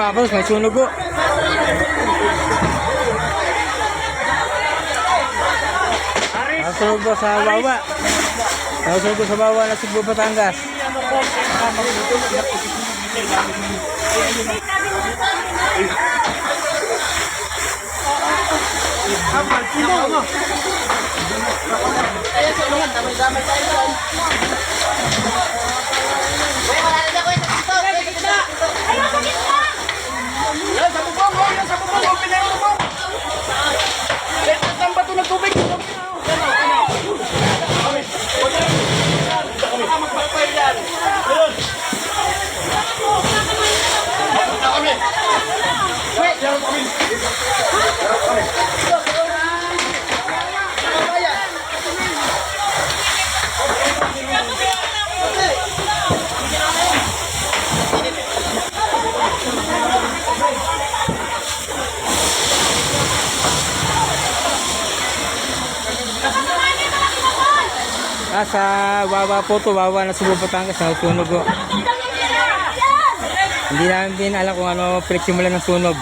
Mga boss, may sunog po. Nasunog po sa Wawa. Nasunog po sa Wawa na Cebu, Batangas. Yan, Ah, sa Wawa po to, Wawa na Cebu, Batangas. Nasunog po. Hindi namin din alam kung ano pinagsimulan ng sunog.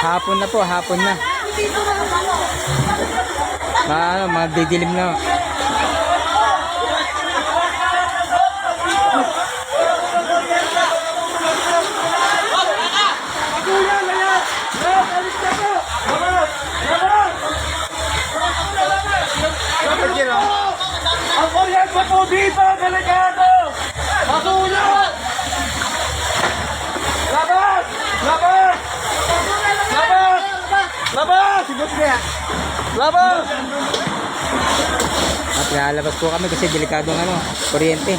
Hapon na po, hapon na. Mga, ano, mga didilim na. Labas! At lalabas po kami kasi delikado ng ano, kuryente.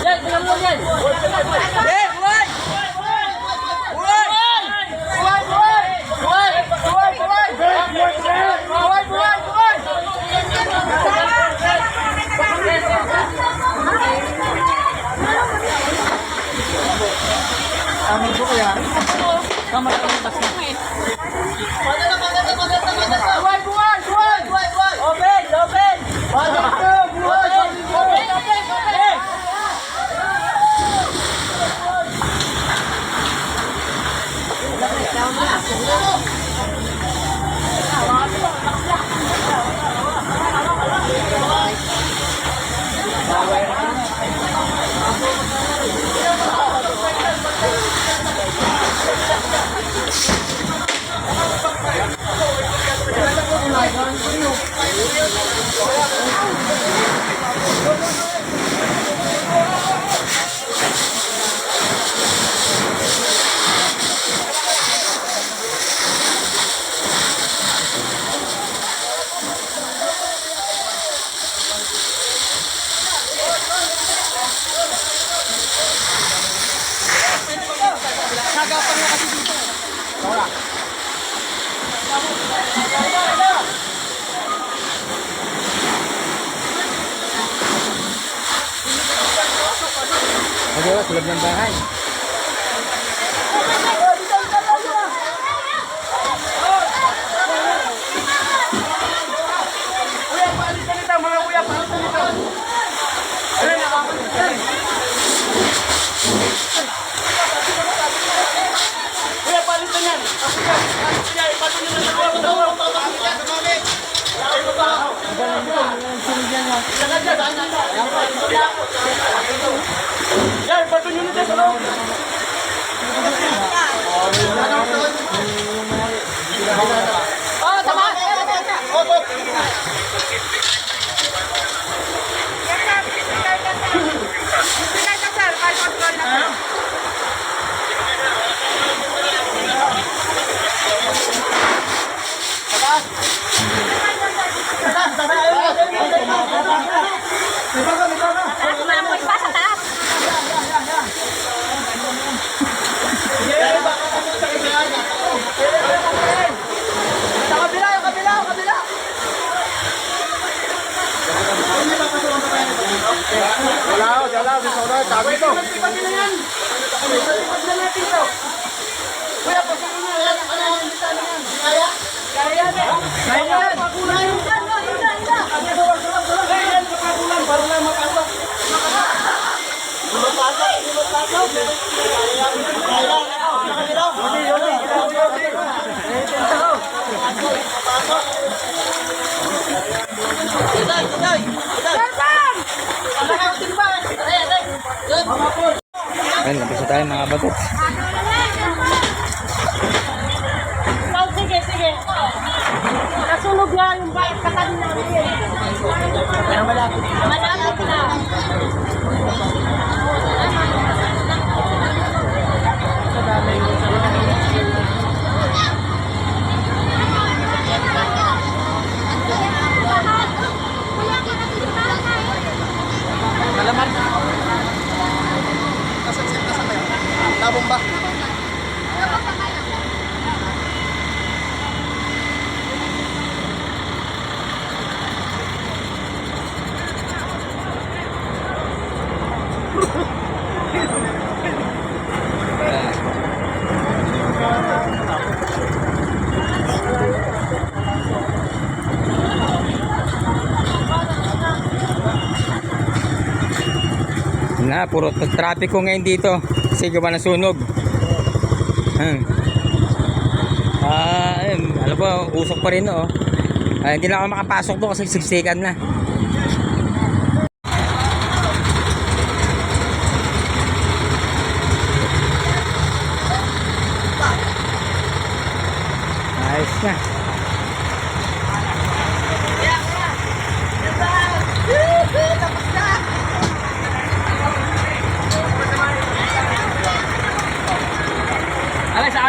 Yan, tingnan mo yan. Eh, buhay! Buhay! Buhay, buhay! Buhay! Buhay, buhay! Buhay, buhay, buhay! Amin po kaya? Tama na ang tas na. Buhay, buhay, buhay! Open, open! Buhay, buhay! Open, open, open! Okay, sa loob ng bahay. Kuya, paalis ka nito, mga kuya, paalis ka nito. Ayun, nakakalis ka rin. Kuya, paalis ka niyan. Kuya, paalis ka niyan. Ipatong niyo na sa kuya, sa kuya. Yan, bato nyo nito sa loob. Oh, tama! Mamoy pa sa taas. Sa kabila, yung kabila, yung kabila. Wala ako, wala ako. Gusto ko na, sabi ko. Kuya, pasok na. Yan, ano yan, bisa na yan. Kaya? Kaya yan. Kaya yan. Pakulan. Ayan, pakulan, para lang mapasok. Mapasok, mapasok. Kaya, kaya. Yodi, yodi, yodi, yodi. Ayun, lapis na tayo mga batot. Oh, sige, sige. Nasunog nga yung bait katabi namin. Malapit. Malapit na. Tabong ba? Na, puro traffic ko ngayon dito. Kasi gawa ng sunog. Hmm. Ah, ayun, alam mo, usok pa rin oh. Ah, hindi na ako makapasok doon kasi siksikan na.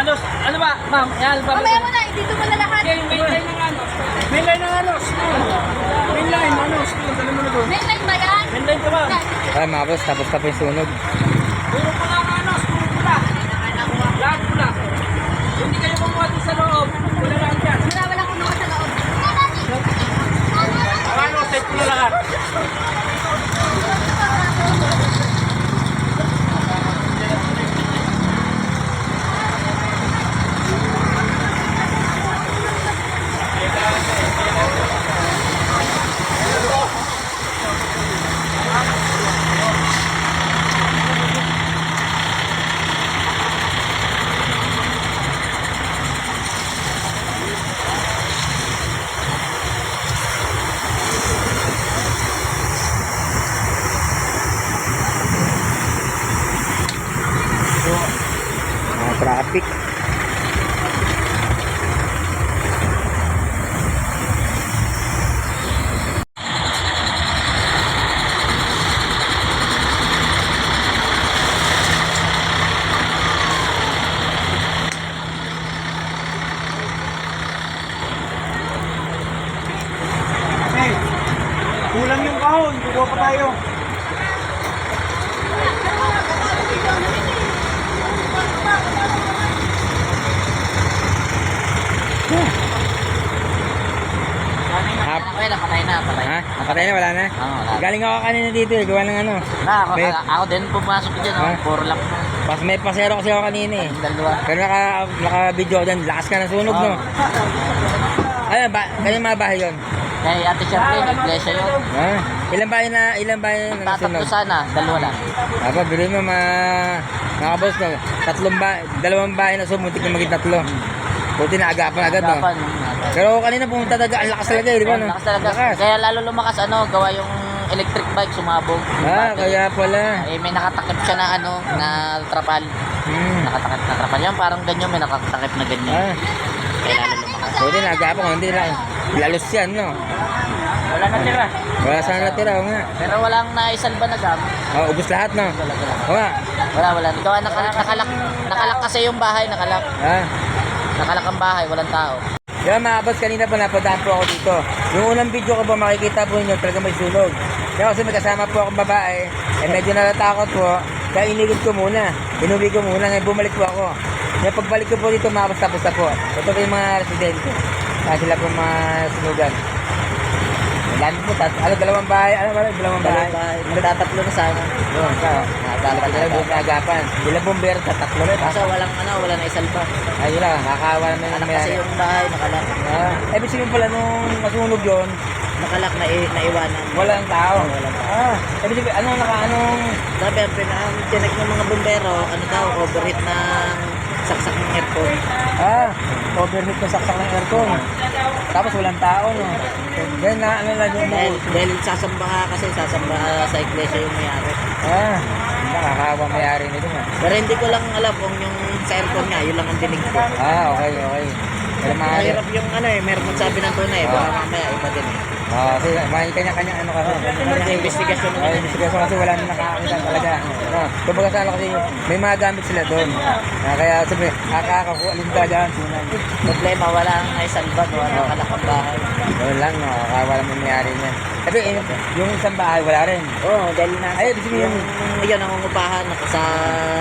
Anos? Ano ba? Ma'am, yan ba? Mamaya mo na, dito mo na lahat. Mainline ng anos. Mainline ng anos. Mainline, anos. Dali mo na doon. May line ba yan? Mainline ka ba? Ay, mga boss, tapos tapos yung sunog. Puro pula ang anos. Puro pula. Lahat pula. Hindi kayo kumuha doon sa loob. Pula lang yan. Wala, wala kung sa loob. Anos, set pula lahat. Mga traffic. Kulang yung kahon. Kukuha pa tayo. Hap. Okay na, patay na, patay. Ha? Napatay na, wala na? Oo, wala. Galing ako kanina dito eh, gawa ng ano. Na, ako, May- ako din pumasok dyan, oh. Puro lang Pas may pasero kasi ako kanina eh. dalawa. Pero naka, naka-video ako dyan, lakas ka ng sunog, no? Ayun, ba, ganyan mga bahay yun. Kay Ate Charlene, iglesia yun. Ha? Ilang bahay na, ilang bahay na Tatatlo nasunog? sana, dalawa lang. Aba, bilhin mo, ma... Mga boss, no? Tatlong bahay, dalawang bahay na sumuntik na maging tatlo. Buti na agapan agad, no? Agapan. Pero kanina pumunta talaga, ang lakas talaga eh, di ba, no? Lakas talaga. Lakas. Kaya lalo lumakas, ano, gawa yung electric bike sumabog. Yung Ah, battery. kaya pala. Eh, may nakatakip siya na ano, na trapal. Hmm. Nakatakip na trapal. Yan, parang ganyan, may nakatakip na ganyan. Ah, Kaya lalo. Buti na agapang, hindi lang. Lalos yan, no? Wala na tira. Wala sana natira, o nga. Pero walang naisalba na gamit. Oh, ubus lahat, no? Wala, wala. O nga. Wala, wala. Ikaw, naka, nakalak, nakalak kasi yung bahay, nakalak. Ah. Nakalak ang bahay, walang tao. Yan mga boss, kanina pa napadaan po ako dito. Yung unang video ko po, makikita po ninyo talaga may sunog. Kaya kasi may kasama po akong babae, eh medyo natatakot po, kaya inigod ko muna. Inuwi ko muna, ngayon bumalik po ako. Kaya pagbalik ko po dito, na po. Ito po yung mga residente. Kaya sila po mga sunugan. Dami po, tat ano, dalawang bahay, ano ba, dalawang bahay. Magtatatlo na sana. Yun, ka, nakatala pa sila doon sa agapan. Ilang bumbero, tatatlo rin. Kaso walang ano, wala na isalba. Ayun lang, nakakawa naman yung Anak kasi yung bahay, nakalak. Ah, eh, ibig sabihin pala nung masunog yun, Nakalak na naiwanan. Walang tao. Oo, walang tao. Ah, ibig sabihin, anong naka, anong... Sabi, ang tinig ng mga bombero, ano daw, overheat ng saksak ng aircon. Ah, overheat ng saksak ng aircon. Tapos walang tao, no? Then, na, ano lang yung Dahil, dahil sasamba ka kasi, sasamba ka sa iglesia yung mayari. Ah, nakakawa mayari nito nga. Pero hindi ko lang alam kung yung sa aircon nga, yun lang ang dinig ko. Ah, okay, okay. Pero. Mahirap yung ano eh, meron magsabi ng tunay, baka mamaya iba din eh. Ah, kasi may kanya-kanya ano kasi. Kasi investigasyon Ay, naman. investigasyon kasi wala nang nakakita talaga. No, kumbaga sa ano kasi may mga gamit sila doon. Ah, kaya sabi, akakakuha alin talaga ang sunan. Problema, wala ang naisalba, no? nakalak ang bahay. Yun lang, no, kakawa lang mangyari niyan. Sabi, eh, yung isang bahay wala rin. Oo, oh, dahil na Ay, sabihin- yung yun ang ungupahan ako sa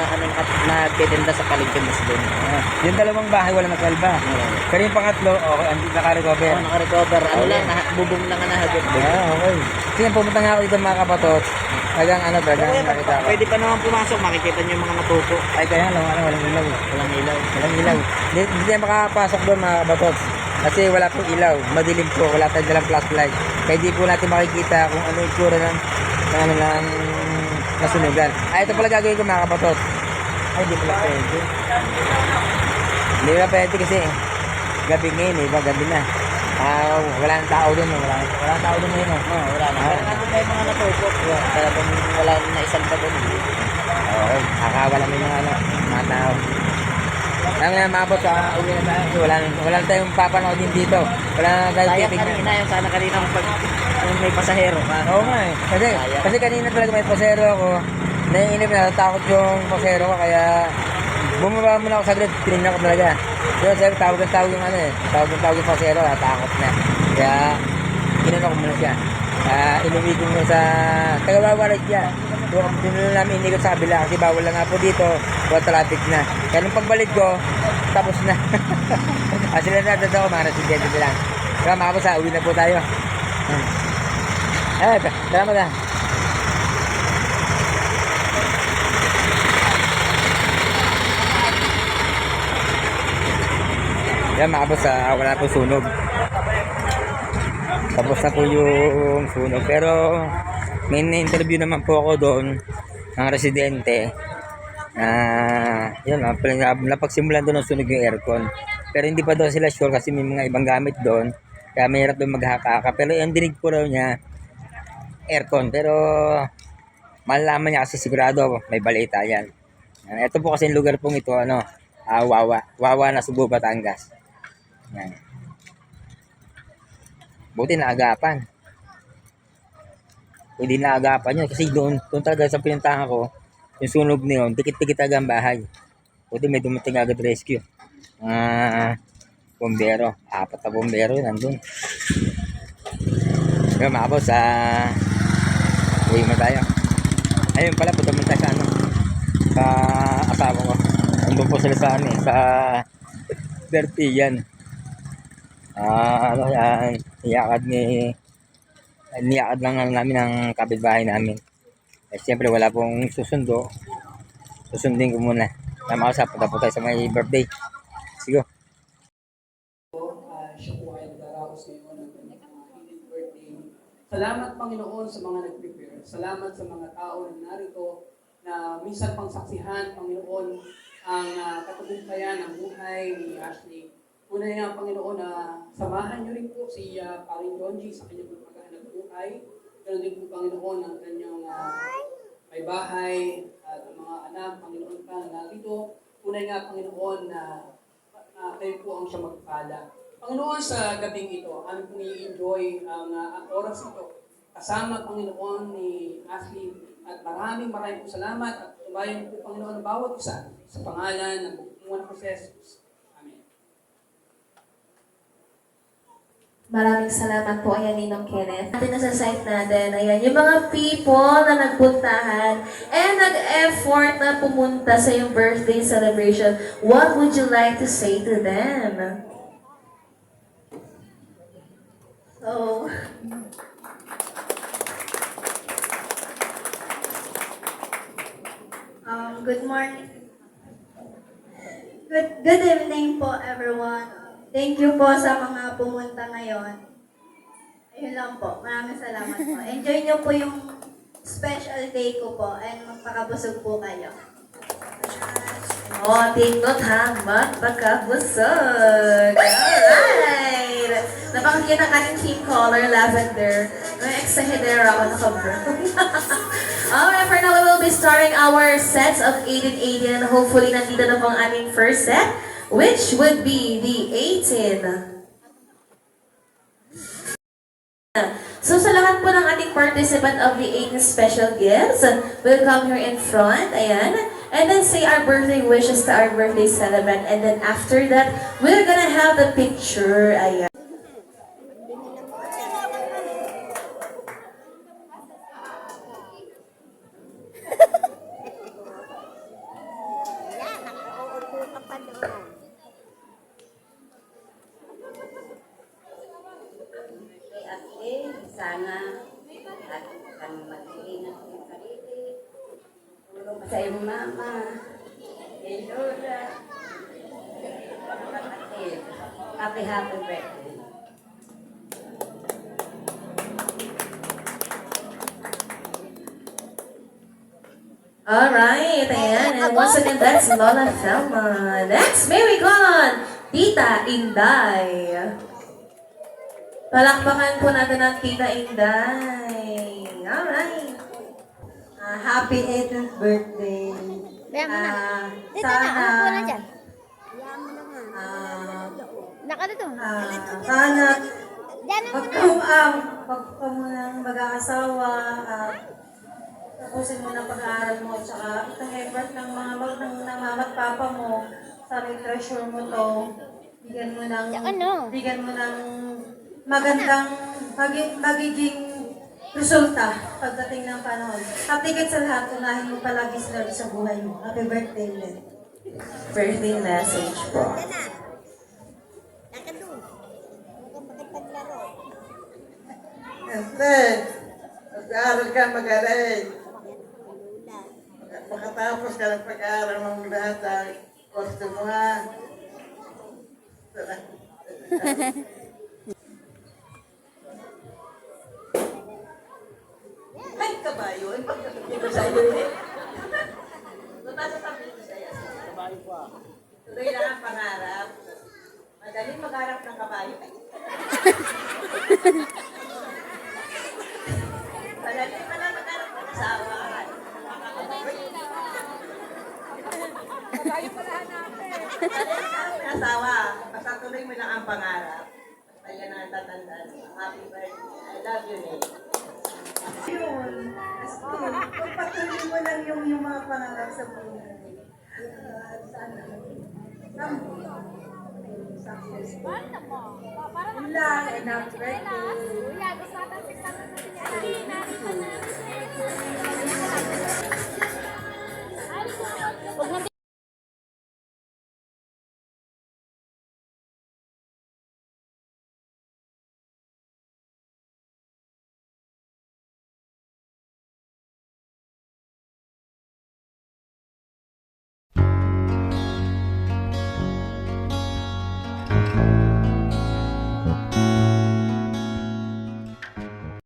ano nagtitinda sa palengke Muslim. Ah, yung dalawang bahay wala nasalba. Pero yung pangatlo, okay, hindi naka-recover. Oo, naka-recover. Ano Oh, lang, bubong lang ang nahagip. Ah, okay. Kasi pumunta nga ako dito mga kapatot, talagang ano, talagang nakita ko. Pwede pa naman pumasok, makikita niyo yung mga natuto. Ay, kaya lang, ano, walang ilaw. Walang ilaw. Walang ilaw. Hindi, hindi tayo makakapasok doon mga kapatot. Kasi wala pong ilaw. Madilim po. Wala tayong dalang flashlight. Kaya di po natin makikita kung ano yung tsura ng, ng, ano, ng nasunugan. Ay, ito pala gagawin ko mga kapatot. Ay, di pala pwede. Hindi pala pwede kasi gabi ngayon eh, iba gabi na. Ah, wala nang tao doon, wala, wala nang tao doon ngayon. oh. Oo, wala na. Pero nandun tayo mga natuto. Talagang wala na isang pa doon. Okay, kakawala mo yung mga ano, mga tao. Kaya nga mga boss, ah, uwi na tayo. Wala, wala na tayong papanood din dito. Wala na tayong Sayang titignan. kanina yung sana kanina pag yung may pasahero. Oo nga eh. Kasi, Sayang. kasi kanina talaga may pasero ako. Naiinip na, natatakot yung pasero ko. Kaya bumaba muna ako saglit. Tinignan ko talaga. Pero sabi, tawag ang tawag yung ano eh. Tawag ang tawag yung pasero. Natakot na. Kaya, inano ko muna siya. Kaya, inuwi ko muna sa tagawawalag siya. So, tinulong namin inikot sa kabila kasi bawal lang nga po dito. Wala traffic na. Kaya nung pagbalik ko, tapos na. ah, sila na dito mga residente nila. Kaya mga ah, uwi na po tayo. Hmm. Eh, salamat ah. Yan mga boss, ah, wala po sunog. Tapos na po yung sunog. Pero may na-interview naman po ako doon ng residente na yun, ah, napagsimulan doon ng sunog yung aircon. Pero hindi pa daw sila sure kasi may mga ibang gamit doon. Kaya mahirap doon maghakaka. Pero yung dinig po raw niya, aircon. Pero malalaman niya kasi sigurado may balita yan. Ito po kasi yung lugar pong ito, ano, ah, Wawa. Wawa na Subo, Batangas. Yan. Buti na agapan. Hindi na agapan yun kasi doon, doon talaga sa pinuntahan ko, yung sunog na yun, dikit-dikit talaga ang bahay. Buti may dumating agad rescue. Ah, bombero. Apat na bombero nandun. Kaya mga boss, ah, uwi mo tayo. Ayun pala, tayo sa ano, sa asawa ko. Nandun po sila sa ano eh, sa Bertian. Ah, ano yan, niyakad ni, niyakad lang namin ng kapitbahay namin. Eh, siyempre wala pong susundo. Susundin ko muna. Tama ko sa punta po tayo sa may birthday. Sige. Ah, siya po ay nagdaraos mga 80th birthday. Salamat Panginoon sa mga nag-prepare. Salamat sa mga tao na narito na minsan pang saksihan, Panginoon, ang uh, katagumpayan ng buhay ni Ashley. Una nga, Panginoon, na samahan niyo rin po si uh, Paring Donji sa kanyang paghahanap buhay. Ganun din po, Panginoon, ang kanyang ah, may bahay at ang mga anak, Panginoon pa na narito. Tunay nga, Panginoon, na na kayo po ang siya magpala. Panginoon, sa gabing ito, amin pong i-enjoy ang, ang oras ito. Kasama, Panginoon, ni Ashley. At maraming maraming po salamat at tumayon po, Panginoon, ang bawat isa sa pangalan ng Panginoon ko si Jesus. Maraming salamat po, ayan Ninong Kenneth. Atin na sa site natin, ayan, yung mga people na nagpuntahan and nag-effort na pumunta sa yung birthday celebration, what would you like to say to them? So, um, good morning. Good, good evening po everyone. Thank you po sa mga pumunta ngayon. Ayun lang po. Maraming salamat po. Enjoy nyo po yung special day ko po and magpakabusog po kayo. Oh, note ha, magpakabusog. Alright! Napakagyan ng aking team color, lavender. May excited ako naka-brown. Alright, for now, we will be starting our sets of 18 18 Hopefully, nandito na po ang aming first set, which would be the 18. So sa lahat po ng ating participant of the 18 special gifts, we'll come here in front, ayan, and then say our birthday wishes to our birthday celebrant, and then after that, we're gonna have the picture, ayan. Alright, ayan, and once again, that's Lola Thelma. Next, may we call on Tita Inday. Palakpakan po natin ang Tita Inday. Alright. Ah, happy 18th birthday. Bayan mo na. Ah, Dito na, sana, upo na dyan. ah, Naka dito. ah, sana Diyan na Pag muna. kung um, pag ka mo ng mag-aasawa, ah, tapusin mo ng pag-aaral mo, tsaka itong effort ng mga mag ng, ng mama at papa mo, sabi treasure mo to, bigyan mo ng, ano? bigyan mo ng magandang, magi, magiging resulta pagdating ng panahon. At higit sa lahat, unahin mo palagi si Lord sa buhay mo. Happy birthday, Len. Birthday message po. Paglaro. Siyempre, mag-aaral ka mag-aral. Makatapos ka ng pag-aaral mong lahat ang gusto mo ha. Ay, kabayo. Ay, pagkasabi ko sa iyo eh. Ko sa iyo. Kabayo pa. Tuloy na ang pangarap. Madaling magharap ng kabayo. Ay. Madaling pala magharap ng asawa. Kabayo pala hanapin. Asawa. Basta tuloy mo lang ang pangarap. Basta yan ang tatandaan. mo. Happy birthday. I love you, Nate. Yun. Pagpatuloy mo lang yung, yung mga pangarap sa buhay. Uh, sana. Some, successful. Yun lang, and happy birthday. Kuya, gusto